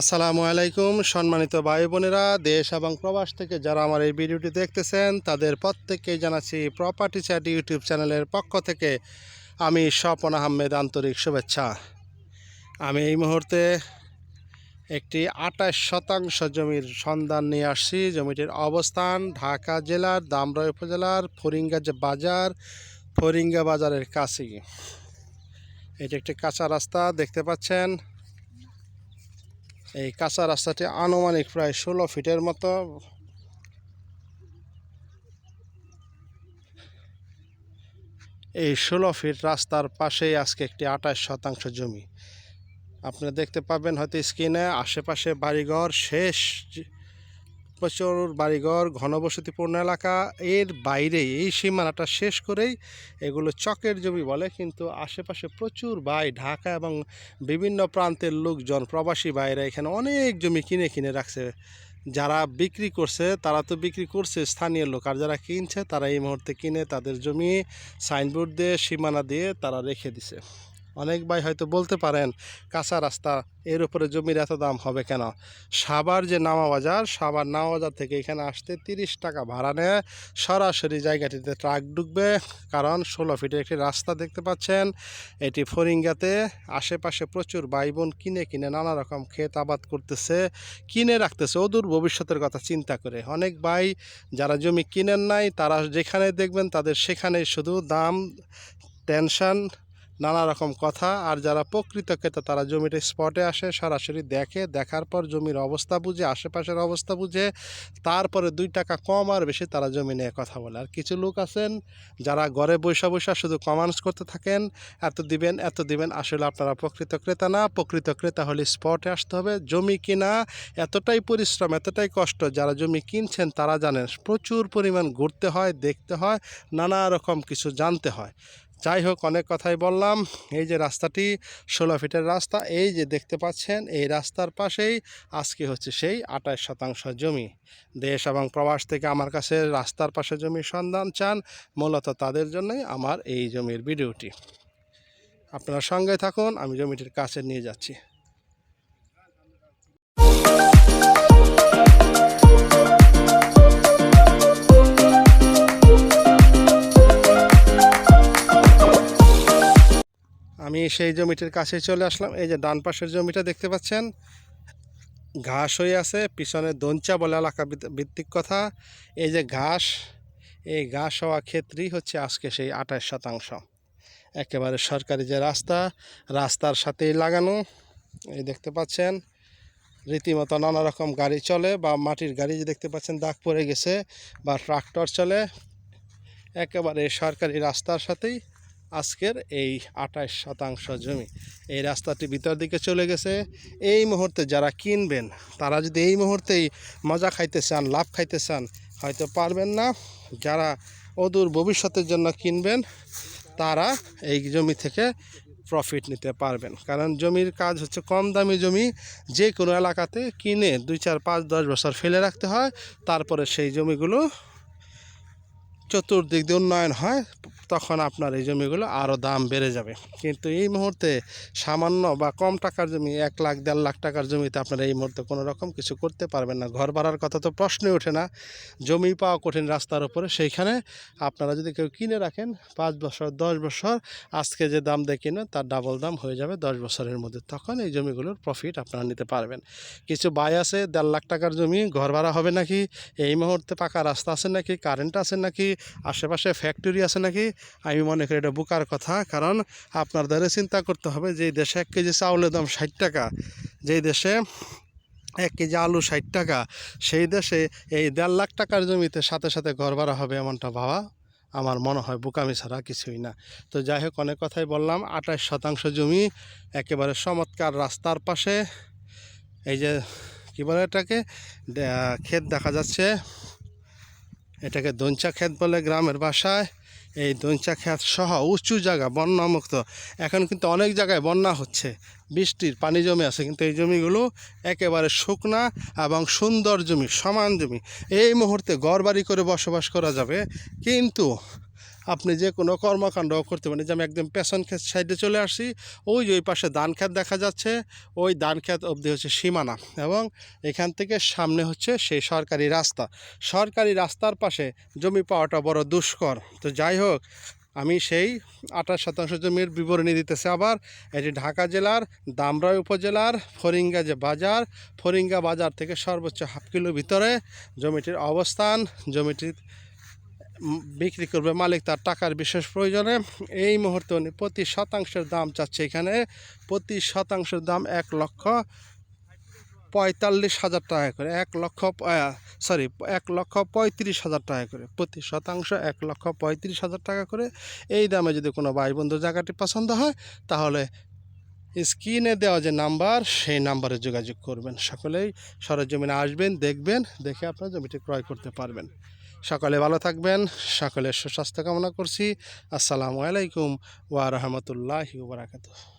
আসসালামু আলাইকুম, সম্মানিত ভাই বোনেরা দেশ এবং প্রবাস থেকে যারা আমার এই ভিডিওটি দেখতেছেন, তাদের প্রত্যেককেই জানাচ্ছি প্রপার্টি চ্যাট ইউটিউব চ্যানেলের পক্ষ থেকে আমি স্বপন আহমেদ আন্তরিক শুভেচ্ছা। আমি এই মুহূর্তে একটি আঠাশ শতাংশ জমির সন্ধান নিয়ে আসছি। জমিটির অবস্থান ঢাকা জেলার দামরাই উপজেলার ফরিঙ্গা যে বাজার, ফরিঙ্গা বাজারের কাছেই। এটি একটি কাঁচা রাস্তা, দেখতে পাচ্ছেন। এই কাঁচা রাস্তাটি আনুমানিক প্রায় ষোলো ফিটের মতো। এই ষোলো ফিট রাস্তার পাশেই আজকে একটি আঠাশ শতাংশ জমি। আপনারা দেখতে পাবেন হয়তো স্ক্রিনে আশেপাশে বাড়িঘর শেষ প্রচুর বাড়িঘর, ঘনবসতিপূর্ণ এলাকা। এর বাইরে এই সীমানাটা শেষ করেই এগুলো চকের জমি বলে, কিন্তু আশেপাশে প্রচুর বাই, ঢাকা এবং বিভিন্ন প্রান্তের লোকজন, প্রবাসী বাইরে এখানে অনেক জমি কিনে কিনে রাখছে। যারা বিক্রি করছে, তারা তো বিক্রি করছে স্থানীয় লোক। আর যারা কিনছে, তারা এই মুহূর্তে কিনে তাদের জমি সাইনবোর্ড দিয়ে, সীমানা দিয়ে তারা রেখে দিছে। অনেক ভাই হয়তো বলতে পারেন, কাঁচা রাস্তা, এর উপরে জমির এত দাম হবে কেন? সাবার যে নামা বাজার, সাবার নামা বাজার থেকে এখানে আসতে তিরিশ টাকা ভাড়া নেয়। সরাসরি জায়গাটিতে ট্রাক ঢুকবে, কারণ ষোলো ফিটের একটি রাস্তা দেখতে পাচ্ছেন। এটি ফরিঙ্গাতে আশেপাশে প্রচুর ভাই বোন কিনে কিনে নানা রকম ক্ষেত আবাদ করতেছে, কিনে রাখতেছে। অদূর ভবিষ্যতের কথা চিন্তা করে। অনেক ভাই যারা জমি কিনেন নাই, তারা যেখানে দেখবেন তাদের সেখানে শুধু দাম, টেনশন নানা রকম কথা, আর যারা প্রকৃত ক্রেতা, তারা জমিটা স্পটে আসে, সরাসরি দেখে, দেখার পর জমির অবস্থা বুঝে, আশেপাশের অবস্থা বুঝে, তারপরে দুই টাকা কম আর বেশি তারা জমি নিয়ে কথা বলে। আর কিছু লোক আছেন যারা ঘরে বৈশা বৈশা শুধু কমান্স করতে থাকেন, এত দিবেন এত দিবেন, আসলে আপনারা প্রকৃত ক্রেতা না, প্রকৃত ক্রেতা হলে স্পটে আসতে হবে, জমি কিনা, এতটাই পরিশ্রম, এতটাই কষ্ট, যারা জমি কিনছেন তারা জানেন প্রচুর পরিমাণ ঘুরতে হয়, দেখতে হয়, নানা রকম কিছু জানতে হয়। যাই হোক, অনেক কথাই বললাম। এই যে রাস্তাটি, ষোলো ফিটের রাস্তা, এই যে দেখতে পাচ্ছেন, এই রাস্তার পাশেই আজকে হচ্ছে সেই আটাইশ শতাংশ জমি। দেশ এবং প্রবাস থেকে আমার কাছে রাস্তার পাশে জমির সন্ধান চান, মূলত তাদের জন্যই আমার এই জমির ভিডিওটি। আপনার সঙ্গে থাকুন, আমি জমিটির কাছে নিয়ে যাচ্ছি। সেই জমিটির কাছে চলে আসলাম। এই যে ডান পাশের জমিটা দেখতে পাচ্ছেন, ঘাস হয়ে আছে, পিছনে দঞ্চা বলে এলাকা ভিত- ভিত্তিক কথা। এই যে ঘাস, এই ঘাস হওয়া ক্ষেত্রেই হচ্ছে আজকে সেই আঠাশ শতাংশ। একেবারে সরকারি যে রাস্তা, রাস্তার সাথেই লাগানো। এই দেখতে পাচ্ছেন, রীতিমতো নানা রকম গাড়ি চলে বা মাটির গাড়ি যে দেখতে পাচ্ছেন, দাগ পড়ে গেছে বা ট্রাক্টর চলে। একেবারে সরকারি রাস্তার সাথেই আজকের এই আঠাশ শতাংশ জমি। এই রাস্তাটি ভিতর দিকে চলে গেছে। এই মুহূর্তে যারা কিনবেন, তারা যদি এই মুহূর্তেই মজা খাইতে চান, লাভ খাইতে চান, হয়তো পারবেন না। যারা অদূর ভবিষ্যতের জন্য কিনবেন, তারা এই জমি থেকে প্রফিট নিতে পারবেন। কারণ জমির কাজ হচ্ছে কম দামি জমি। যে কোনো এলাকাতে কিনে দুই, চার, পাঁচ, দশ বছর ফেলে রাখতে হয়। তারপরে সেই জমিগুলো চতুর্দিক দিয়ে উন্নয়ন হয়। তখন আপনার এই জমিগুলো আরও দাম বেড়ে যাবে। কিন্তু এই মুহূর্তে সামান্য বা কম টাকার জমি, এক লাখ, দেড় লাখ টাকার জমিতে আপনারা এই মুহূর্তে কোনো রকম কিছু করতে পারবেন না। ঘর ভাড়ার কথা তো প্রশ্নই ওঠে না। জমি পাওয়া কঠিন রাস্তার উপরে। সেইখানে আপনারা যদি কেউ কিনে রাখেন, পাঁচ বছর, দশ বছর, আজকে যে দাম দিয়ে কিনে তার ডাবল দাম হয়ে যাবে দশ বছরের মধ্যে। তখন এই জমিগুলোর প্রফিট আপনারা নিতে পারবেন। কিছু বাই আছে, দেড় লাখ টাকার জমি, ঘর ভাড়া হবে নাকি? এই মুহূর্তে পাকা রাস্তা আছে নাকি? কারেন্ট আছে নাকি? আশেপাশে ফ্যাক্টরি আছে নাকি? আমি মনে করি এটা বুকার কথা, কারণ আপনার আপনাদের চিন্তা করতে হবে যে দেশে এক কেজি চাউলের দাম ষাট টাকা, যেই দেশে এক কেজি আলু ষাট টাকা, সেই দেশে এই দেড় লাখ টাকার জমিতে সাথে সাথে ঘর ভাড়া হবে এমনটা ভাবা আমার মনে হয় বোকামি ছাড়া কিছুই না। তো যাই হোক, অনেক কথাই বললাম, আঠাশ শতাংশ জমি একেবারে চমৎকার রাস্তার পাশে, এই যে কী বলে এটাকে? ক্ষেত দেখা যাচ্ছে, এটাকে দঞ্চা ক্ষেত বলে গ্রামের ভাষায়। এই দঞ্চা খ্যাত সহ উঁচু জায়গা বন্যামুক্ত। এখন কিন্তু অনেক জায়গায় বন্যা হচ্ছে। বৃষ্টির পানি জমে আছে, কিন্তু এই জমিগুলো একেবারে শুকনা এবং সুন্দর জমি, সমান জমি। এই মুহূর্তে ঘরবাড়ি করে বসবাস করা যাবে, কিন্তু আপনি যে কোনো কর্মকাণ্ড করতে পারেন। যে আমি একদম পেছন ক্ষেত সাইডে চলে আসছি ওই যে ওই পাশে ধান ক্ষেত দেখা যাচ্ছে, ওই ধান ক্ষেত অবধি হচ্ছে সীমানা এবং এখান থেকে সামনে হচ্ছে সেই সরকারি রাস্তা। সরকারি রাস্তার পাশে জমি পাওয়াটা বড় দুষ্কর। তো যাই হোক, আমি সেই আঠাশ শতাংশ জমির বিবরণী দিতেছে আবার। এটি ঢাকা জেলার, দামরাই উপজেলার, ফরিঙ্গা যে বাজার, ফরিঙ্গা বাজার থেকে সর্বোচ্চ হাফ কিলো ভিতরে জমিটির অবস্থান, জমিটির বিক্রি করবে মালিক তার টাকার বিশেষ প্রয়োজনে। এই মুহূর্তে উনি প্রতি শতাংশের দাম চাচ্ছে এখানে। প্রতি শতাংশের দাম এক লক্ষ পঁয়তাল্লিশ হাজার টাকা করে। এক লক্ষ সরি এক লক্ষ পঁয়ত্রিশ হাজার টাকা করে। প্রতি শতাংশ এক লক্ষ পঁয়ত্রিশ হাজার টাকা করে। এই দামে যদি কোনো ভাই বন্ধু জায়গাটি পছন্দ হয়, তাহলে স্ক্রিনে দেওয়া যে নাম্বার, সেই নাম্বারে যোগাযোগ করবেন। সকলেই সরজমিনে আসবেন, দেখবেন, দেখে আপনার জমিটি ক্রয় করতে পারবেন। সকলে ভালো থাকবেন, সকলের সুস্বাস্থ্য কামনা করছি। আসসালামু আলাইকুম ওয়া রহমতুল্লাহ বারাকাতুহু।